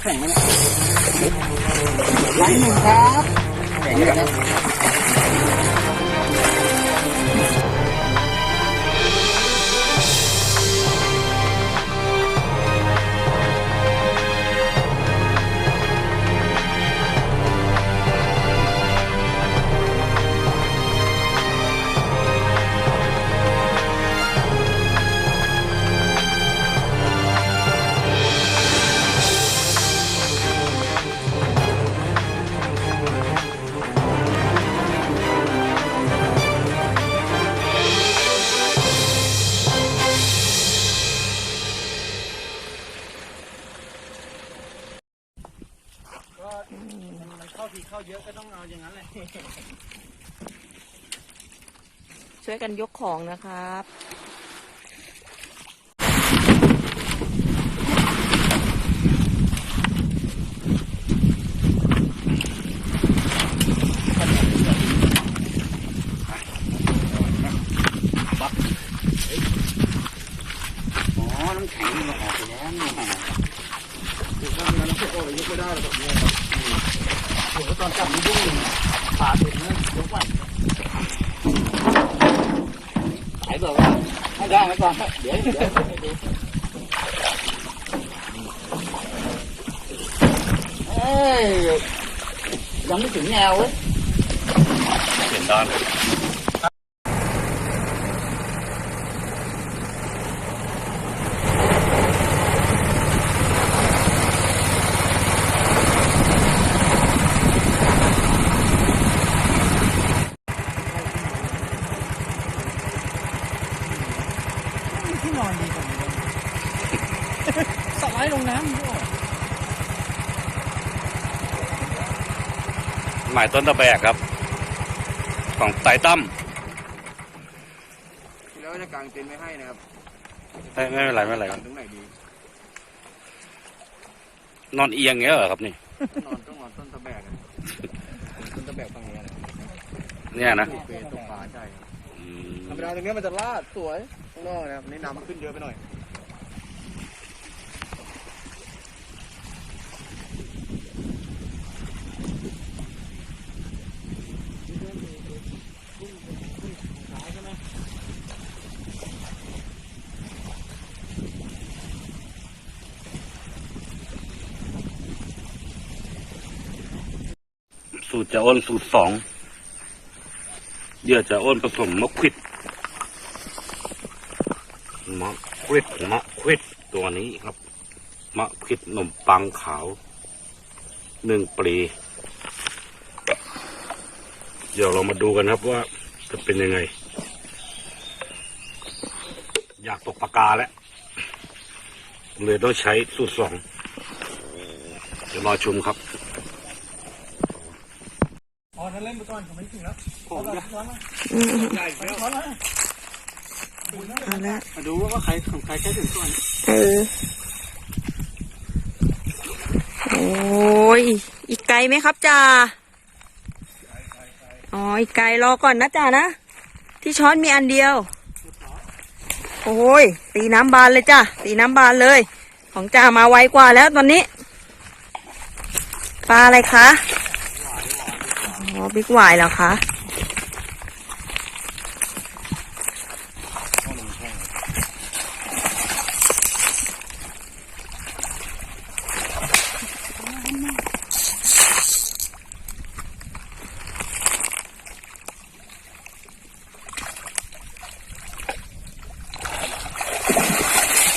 แข็งไหมเนี่ยไลน์หนึ่งครับแข็งเลยครับ กันยกของนะครับ อ๋อ น้ำแข็งมันออกไปแล้วนี่ถูกต้องน้ำแข็งออกไปยกไม่ได้หรอกแบบนี้ครับโอ้โหตอนจับมันยุ่งเลยขาถึงนะยกไหวสายบอกว่า ให้ได้ไหมก่อนเดี๋ยวเดี๋ยวให้ดูเอ้ยยังไม่ถึงแนวเว้ย เปลี่ยนด้าน ที่นอนดีกว่านี้สไลด์ลงน้ำด้วย หมายต้นตะแบกครับ ของไต่ตั้มแล้วจะกางเต็นท์ไม่ให้นะครับไม่ไม่เป็นไรไม่เป็นไรคการับงตรงไหนดีนอนเอียงเงี้ยเหรอครับนี่นอนต้องนอนต้นตะแบกอะต้นตะแบกฝั่งนี้นะเนี่ยนะปลูกเปรย์ตกปลาใช่ครับอืธรรมมดาตรงเนี้ยมันจะลาดสวยข้างนอกนะครับนี่น้ำมันขึ้นเยอะไปหน่อย สูตรจะอ้นสูตรสองเดี๋ยวจะอ้นผสมมะขวิดมะขวิดมะขวิดตัวนี้ครับ มะขวิดนมปังขาวหนึ่งปลีเดี๋ยวเรามาดูกันครับว่าจะเป็นยังไง อยากตกปากกาแล้วเลยต้องใช้สูตรสองเดี๋ยวรอชมครับ เล่นไปก่อนผมไม่ถึงแล้วผมจะร้อนมาอืมใหญ่แล้วร้อนแล้วเอาละมาดูว่าใครของใครใกล้ถึงก่อนเออโอ้ยอีกไกลไหมครับจ่าอ๋ออีกไกลรอก่อนนะจ่านะ ที่ช้อนมีอันเดียว โอ้ยตีน้ำบานเลยจ้ะตีน้ำบานเลย ของจ่ามาไวกว่าแล้วตอนนี้ปลาอะไรคะอ๋อ บิ๊กหวายเหรอคะ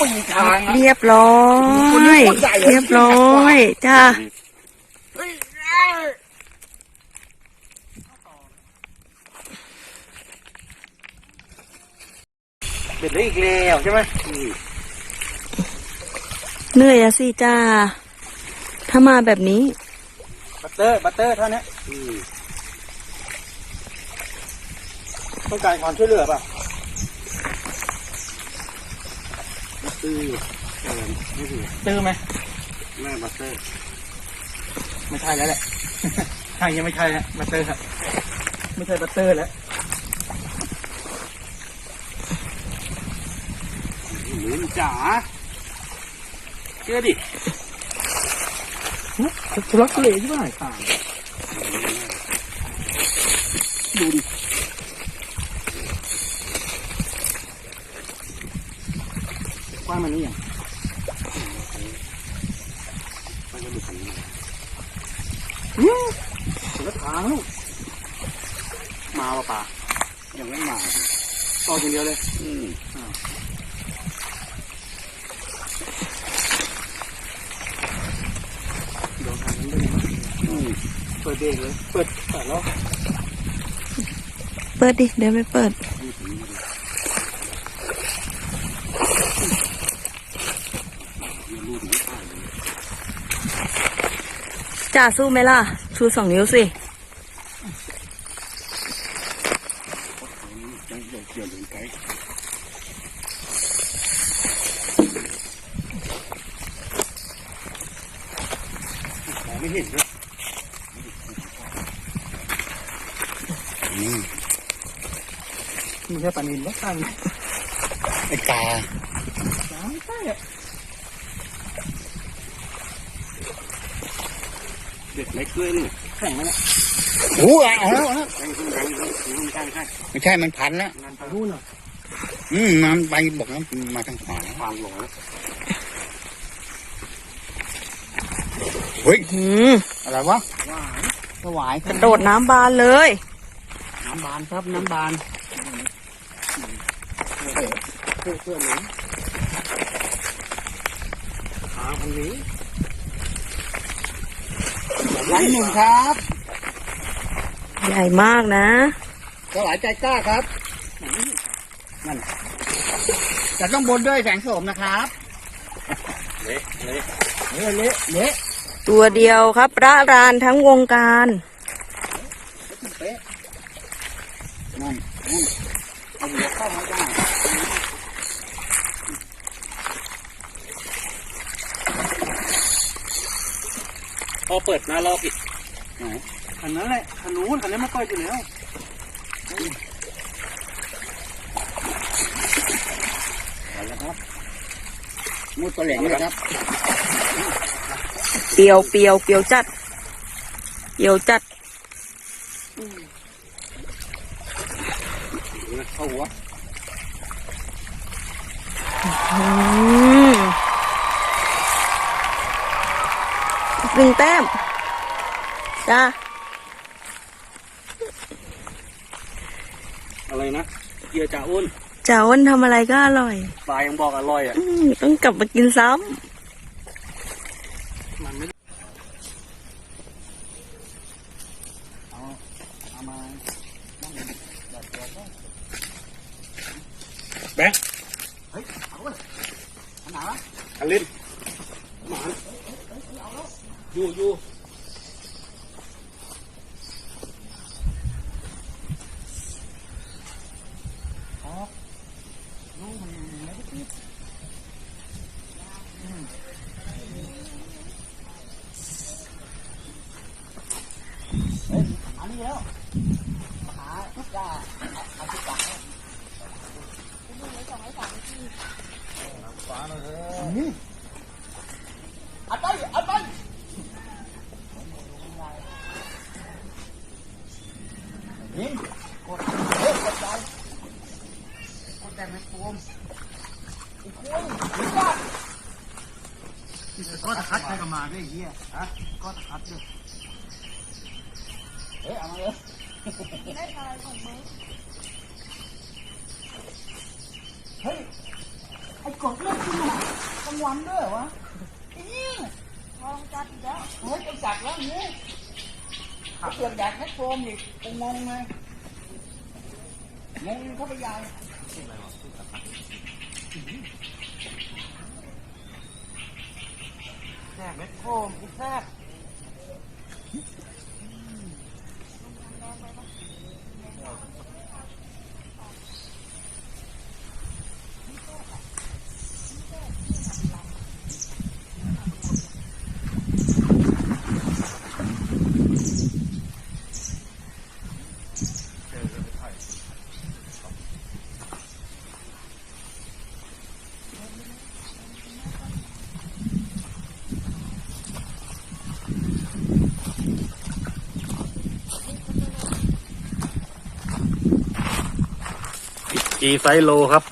ปีทางอะเรียบร้อย เรียบร้อย จ้า เด็ดได้อีกแล้วใช่ไหมเหนื่อยอะสิจ้า ถ้ามาแบบนี้ บัตเตอร์บัตเตอร์เท่านี้ต้องการความช่วยเหลือป่ะตื้อเออไม่ถือตื้อไหมแม่บัตเตอร์ ไม่ใช่แล้วแหละทางยังไม่ใช่แล้วบัตเตอร์ครับ ไม่ใช่บัตเตอร์แล้ว หมุนจ๋าเชื่อดิทุลักทุเลใช่ไหมต่างดูดิกว้างมันนี่อย่างมันจะดูขันนี้อืมสุดทางลูกมาป่ะป่ายังไม่มาต่ออย่างเดียวเลย อืม เดี๋ยวทางนั้นได้ไหมอืม เปิดเองเลย เปิดเปิดแล้วเปิดดิ เดินไปเปิด จ่าสู้ไหมล่ะ ชูสองนิ้วสิ ยังเดี๋ยวเกี่ยวถึงไกด์มองไม่เห็นด้วยไม่ใช่ ปลานินแล้วกันไอ้ตาไม่ใช่อะเด็กเล็กด้วยนี่แข็งไหมเนี่ยโอ้ยเอาแล้วเอาแล้วแข็งขึ้นแข็งขึ้นแข็งขึ้นแข็งขึ้นไม่ใช่มันพันแล้วงานไปนู่นเหรออืมมันไปบอกแล้วมันมาทางขวาวางลงแล้วเฮ้ยหืมอะไรวะหวานสวายกระโดดน้ำบานเลย น้ำบานครับน้ำบาน เพื่อเพื่อหนุนหาคนนี้ไว้หนึ่งครับใหญ่มากนะสวายใจกล้าครับนั่นจะต้องบนด้วยแสงโสมนะครับเละเละเละเละเละตัวเดียวครับระรานทั้งวงการ เป๊ะนั่นนั่นเอาหัวเข้ามาได้ พอ เปิดหน้าลอกอีกคันนั้นแหละคันนู้นคันนี้มาเปิดอยู่แล้วเอาละครับมุดตัวเหล่งเลยครับ เปียวเปียวเปียวจัด เปียวจัดเข้าหัว อืม หนึ่งแต้มจ้าอะไรนะเกียร์จ่าอ้นจ่าอ้วนทำอะไรก็อร่อยปลายังบอกอร่อยอะอืมต้องกลับมากินซ้มันไม่เอาเอามาแบงค์เฮ้ยเอาเว้ยอันไหนวะ อลิน หมาอยู่อยู่อันนี้แล้วหาทุกอย่างเอาทุกอย่างนี่อัดไปอัดไปนี่กดเฮ้ยกดใจกดแต่ไม่โฟมไอ้คุยไอ้บ้าก็ตะคัด ใครก็มาด้วยไอ้เหี้ยฮะก็ตะคัดด้วยเฮ้ยเอามาเลยเฮ้ยไอ้ แล้วเฮ้ยต้องจัดแล้วเนี่ยถ้าเกิดอยาก จีไซส์โลครับ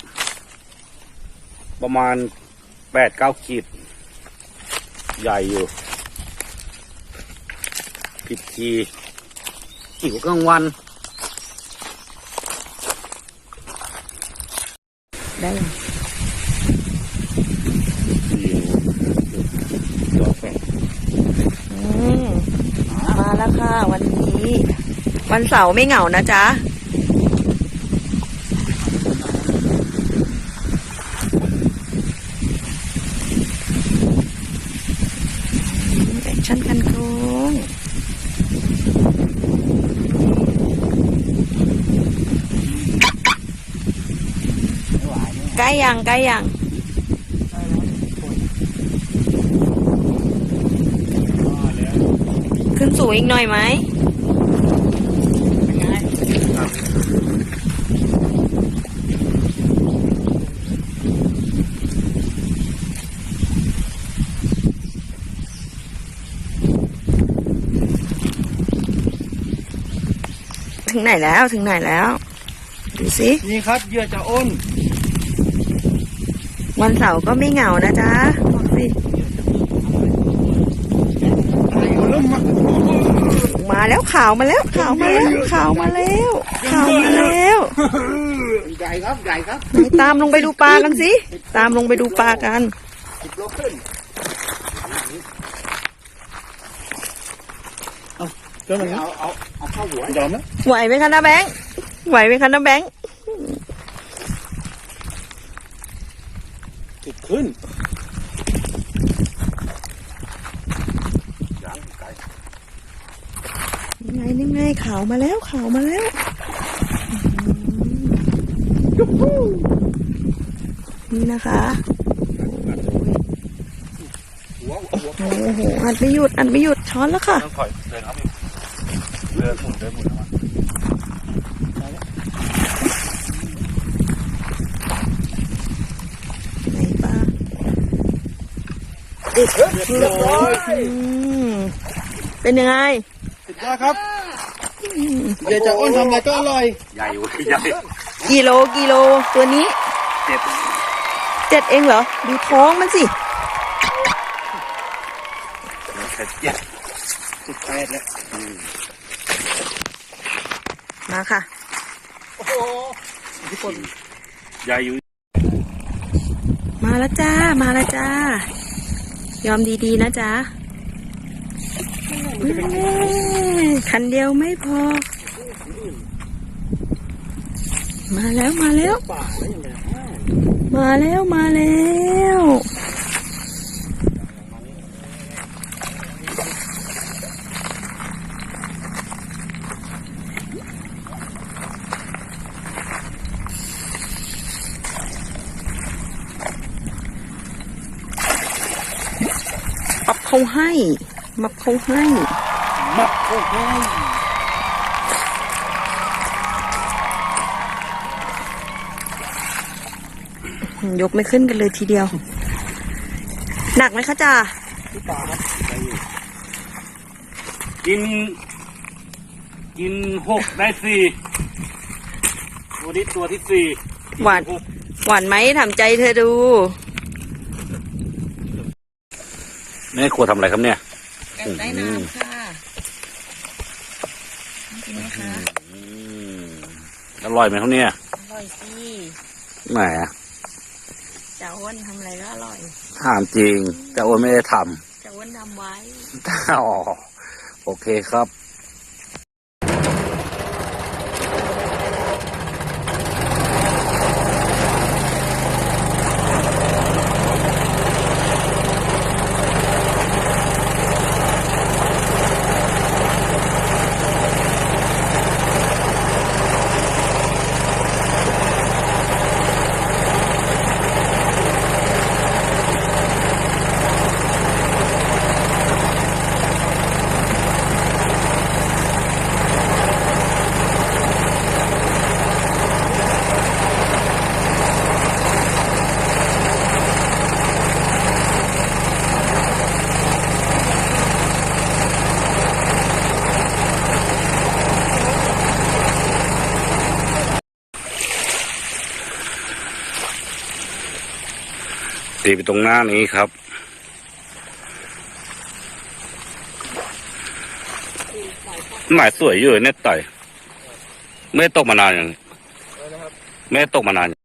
ประมาณแปดเก้าขีด ใหญ่อยู่ ผิดทีหิวกลางวัน ได้ยังอืมมาแล้วค่ะ วันนี้ วันเสาร์ไม่เหงานะจ๊ะแอค ชั่นกันโค้งใกล้ยังใกล้ยังขึ้นสูงอีกหน่อยไหม ถึงไหนแล้วถึงไหนแล้ว ดูสิ นี่ครับเหยื่อจะอ้น วันเสาร์ก็ไม่เหงานะจ๊ะบอกสิ มาแล้วข่าวมาแล้วข่าวมาแล้วข่าวมาแล้วข่าวมาแล้วใหญ่ครับใหญ่ครับไหนตามลงไปดูปลากันสิ ตามลงไปดูปลากันสิบโลขึ้นเอาเจ้าหน่อยเอาเอาเอาเข้าหัว ยอมไหมไหวไหมคะน้าแบงค์ไหวไหมคะน้าแบงค์สิบขึ้นยังไงนี่ไงข่าวมาแล้วข่าวมาแล้วนี่นะคะหัวหัวโอ้โหอัดไม่หยุดอัดไม่หยุดช้อนแล้วค่ะต้องถอยเดินครับพี่เดินหมุนเดินหมุนครับไหนปลาติดเรียบร้อยเป็นยังไงสุดยอดครับเหยื่อจะอ้นทำอะไรก็อร่อย ใหญ่อยู่ใหญ่กิโลกิโลตัวนี้เจ็บเจ็ดเองเหรอ ดูท้องมันสิ เจ็บ สิบแปดแล้ว มาค่ะ โอ้โห ทุกคนใหญ่อยู่ มาแล้วจ้า มาแล้วจ้า ยอมดีๆนะจ๊ะแม่คันเดียวไม่พอ มาแล้วมาแล้วป่าแล้วยังไงมาแล้ว มาแล้วมับเขาให้มับเขาให้มักโอ้โหยกไม่ขึ้นกันเลยทีเดียว หนักไหมคะจ่าที่ป่าครับกิน กินหกได้สี่ตัวนี้ตัวที่สี่หวานหวานไหมถามใจเธอดู แม่ครัวทำอะไรครับเนี่ยแกงใต้น้ำค่ะกินไหมคะอืมอร่อยไหมครับเนี่ยอร่อยสิแหมจ่าอ้วนทำอะไรก็อร่อยถามจริงแต่โอนไม่ได้ทจ่าอ้วนทำไว้ำอ๋อโอเคครับ ไปตรงหน้านี้ครับ หมายสวยอยู่เลยเนี่ยต่อย ไม่ตกมานานอย่างไม่ได้ตกมานาน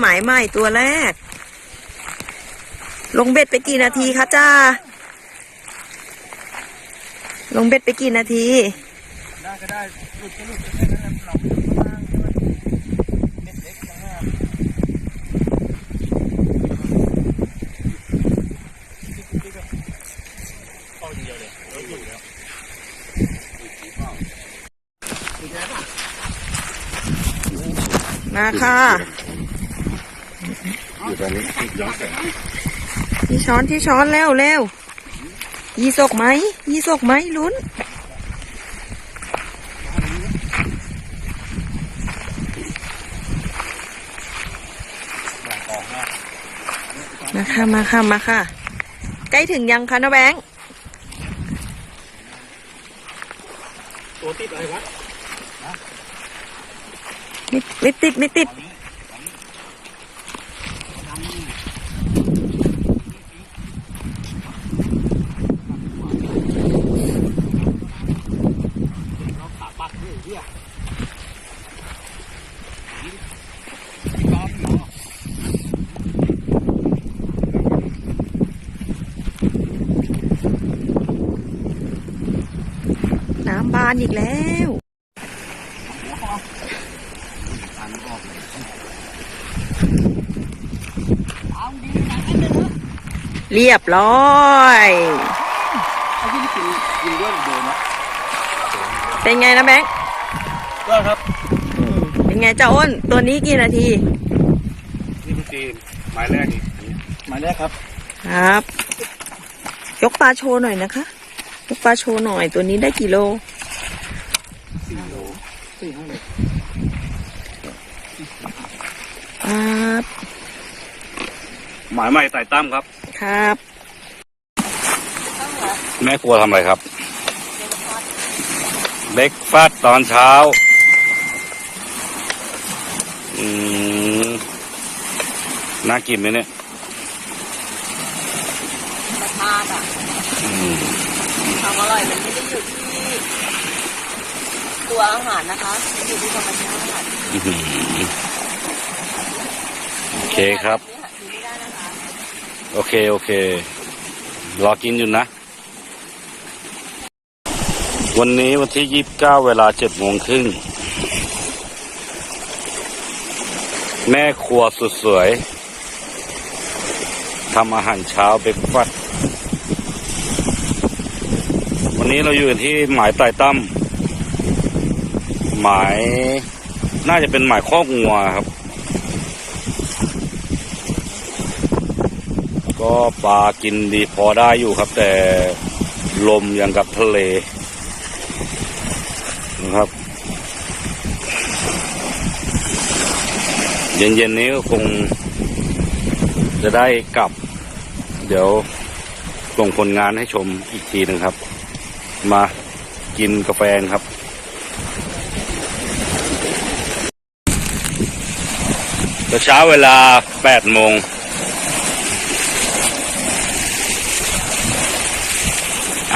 หมายใหม่ตัวแรก ลงเบ็ดไปกี่นาทีคะจ้า ลงเบ็ดไปกี่นาทีได้ก็ได้หลุดก็หลุดแค่นั้นเราไม่ต้องมางด้วยเบ็ดเล็กนะฮะมาค่ะอยู่ตรงนี้ย้อนแสงที่ช้อนที่ช้อนแล้วเร็วยี่สกไหมยี่สกไหมลุ้นมาค่ะมาค่ะมาค่ะ ใกล้ถึงยังคะนะแบงค์ตัวติดอะไรวะไม่ไม่ติดไม่ติด ขาปักด้วยเหี้ย น้ำบานอีกแล้ว เอาดีนะไอ้เด็ก เรียบร้อยไอ้ที่นี่กินกินด้วยเดิมนะเป็นไงนะแบงค์ก็ครับอืมเป็นไงเจ้าอ้น ตัวนี้กี่นาที นี่พี่จีนหมายแรกอีกหมายแรกครับ ครับ ยกปลาโชว์หน่อยนะคะ ยกปลาโชว์หน่อย ตัวนี้ได้กี่โลสี่ห้าโลครับหมายใหม่ไต่ตั้มครับ ครับ แม่ครัวทำอะไรครับเล็กฟาดตอนเช้า อืม น่ากินไหมเนี่ยประทานอะอืมความอร่อยมันไม่ได้อยู่ที่ตัวอาหารนะคะมันอยู่ที่ธรรมชาติ อื้อหือโอเคครับ นี่หาซื้อไม่ได้นะคะ โอเค โอเค รอกินอยู่นะ วันนี้วันที่ยี่สิบเก้าเวลาเจ็ดโมงครึ่ง แม่ครัวสุดสวยทำอาหารเช้าเบรกฟาสวันนี้เราอยู่ที่หมายไต่ตั้มหมาย น่าจะเป็นหมายข้องัวครับ ก็ปลากินดีพอได้อยู่ครับ แต่ลมยังกับทะเลนะครับ เย็นๆนี้ก็คงจะได้กลับ เดี๋ยวส่งผลงานให้ชมอีกทีหนึ่งครับ มากินกาแฟครับ เช้าเวลาแปดโมง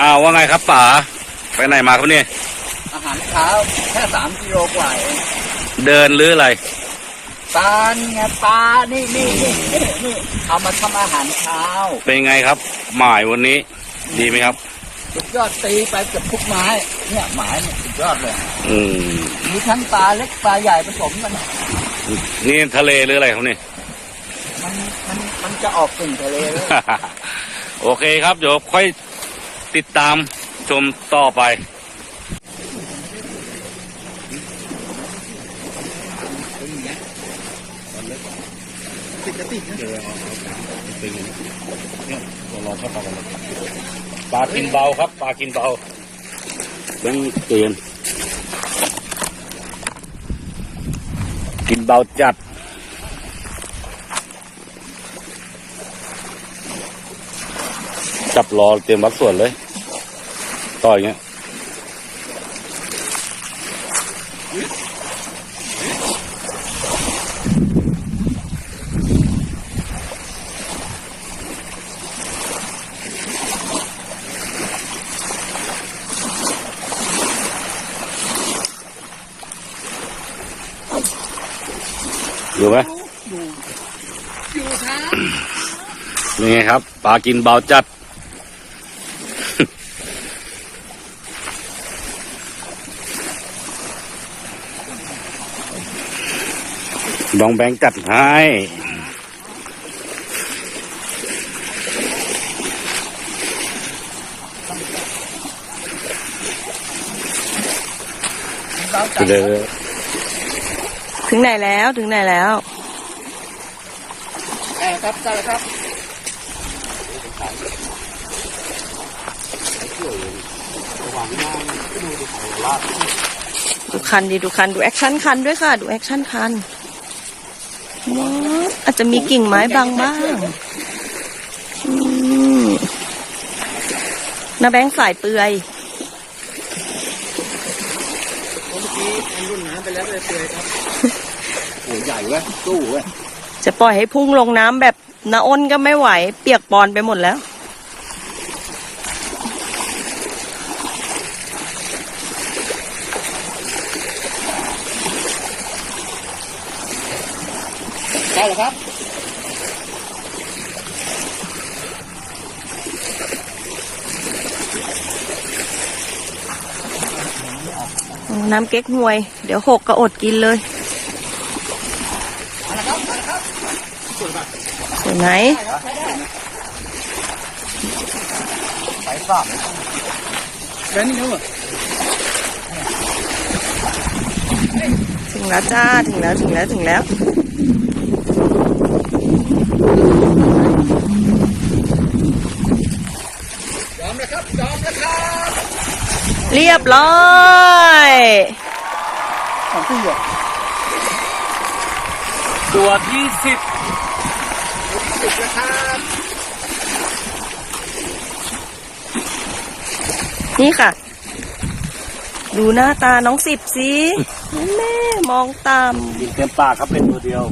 อ้าวว่าไงครับป๋าไปไหนมาครับเนี่ยอาหารเช้าแค่สามกิโลกว่าเองเดินหรืออะไรปลานี่ไงปลานี่นี่นี่นี่นี่เอามาทำอาหารเช้า เป็นไงครับ หมายวันนี้ ดีไหมครับสุดยอดตีไปเกับทุกไม้ เนี่ยหมายเนี่ยสุดยอดเลย อืมมีทั้งปลาเล็กปลาใหญ่ผสมกัน นี่ทะเลหรืออะไรครับเนี่ยมันมันมันจะออกกลิ่นทะเลเลย โอเคครับเดี๋ยวค่อย ติดตามชมต่อไปติดกระติกนะปลากินเบาครับปลากินเบาเบ้งเตือนกินเบาจัด จับรอเตรียมวัดส่วนเลย ต่ออย่างเงี้ยอยู่ไหมอยู่ครับนี่ไงครับ ปลากินเบาจัด น้องแบงค์จัดให้เราจัไปดเลยถึงไหนแล้วถึงไหนแล้วแอบครับจัดครับดูคันดีดูคันดูแอคชั่นคันด้วยค่ะ ดูแอคชั่นคันว้าว อาจจะมีกิ่งไม้บางบ้างอืมนาแบงค์สายเปือยเมื่อกี้ไอ้รุ่นน้ำไปแล้วเลยเปื่อยครับโอ้ใหญ่เว้ยสู้เว้ยจะปล่อยให้พุ่งลงน้ำแบบนาอ้นก็ไม่ไหว เปียกปอนไปหมดแล้ว ได้เหรอครับน้ำเก๊กฮวย เดี๋ยวหกก็อดกินเลยส่วนไหนไปสอบเบนนี่เหรอถึงแล้วจ้า ถึงแล้ว ถึงแล้ว ถึงแล้ว ยอมนะครับยอมนะครับ เรียบร้อยของพี่เหรอตัวที่สิบสิบนะครับนี่ค่ะ ดูหน้าตาน้องสิบสิแม่มองตามกินเต็มปากครับเป็นตัวเดียว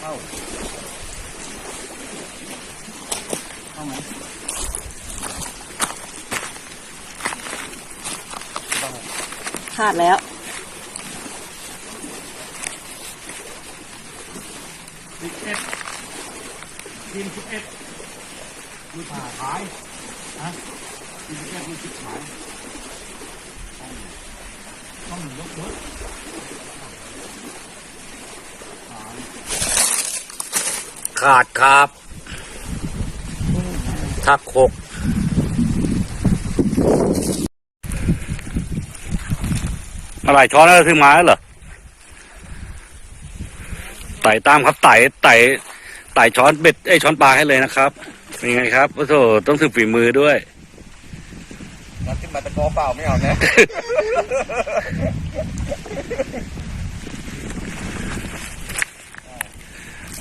เข้า เข้าไหมขาดแล้ว สิบเอ็ดทีมสิบเอ็ดมือผ่าขายฮะทีมสิบเอ็ดมือสิบขายต้องต้องยกเบิร์ดขาย ขาดครับทักหกอะไรช้อนแล้วถึงมาแล้วเหรอไต่ตามครับไต่ไต่ไต่ช้อนเบ็ดไอยช้อนปลาให้เลยนะครับเป็นไงครับโอ้โหต้องถึงฝีมือด้วยนัดขึ้นมาตะกอเปล่าไม่เอานะ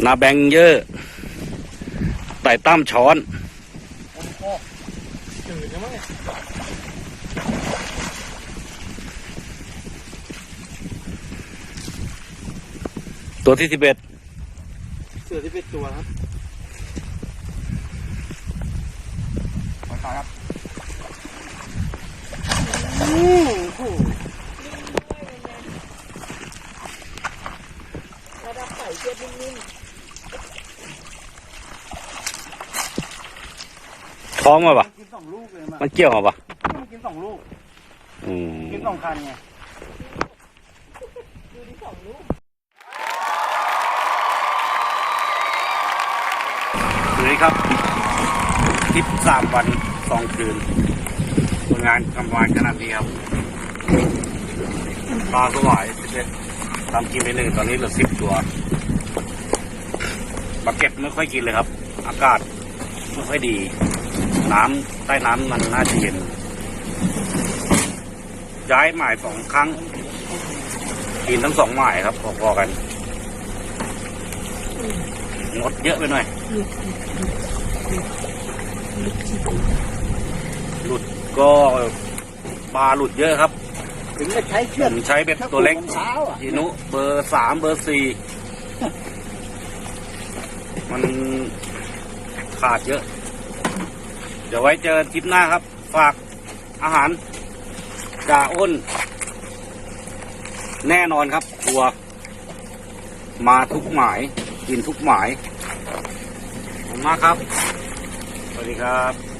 นาแบงเยอะ ไต่ตั้มช้อนจืดใช่ไหมตัวที่สิบเอ็ดเสือที่เป็นตัวครับขอครับระดับใส่เชือกนิ่ม ท้องมาปะกินสองลูกเลยมามันเกี่ยวมาปะมันกินสองลูก อืมกินสองคันไงนี่ครับทริปสามวันสองคืนผลงานทำงานขนาดนี้ครับปลาสวายสิบเอ็ดตามกินไปหนึ่งตอนนี้เหลือสิบตัวปลาเก็ตไม่ค่อยกินเลยครับ อากาศไม่ค่อยดี น้ำใต้น้ำมันน่าจะเย็น ย้ายหมายสองครั้งกินทั้งสองหมายครับพอๆกันงดเยอะไปหน่อยหลุดก็ปลาหลุดเยอะครับ ถึงจะใช้ผเชือกมใช้เบ็ดตัวเล็กเท้าอะทีนุเบอร์สามเบอร์สี่มันขาดเยอะเดี๋ยวไว้เจอทริปหน้าครับ ฝากอาหารจ่าอ้น แน่นอนครับครัวมาทุกหมาย กินทุกหมายขอบคุณมากครับ สวัสดีครับ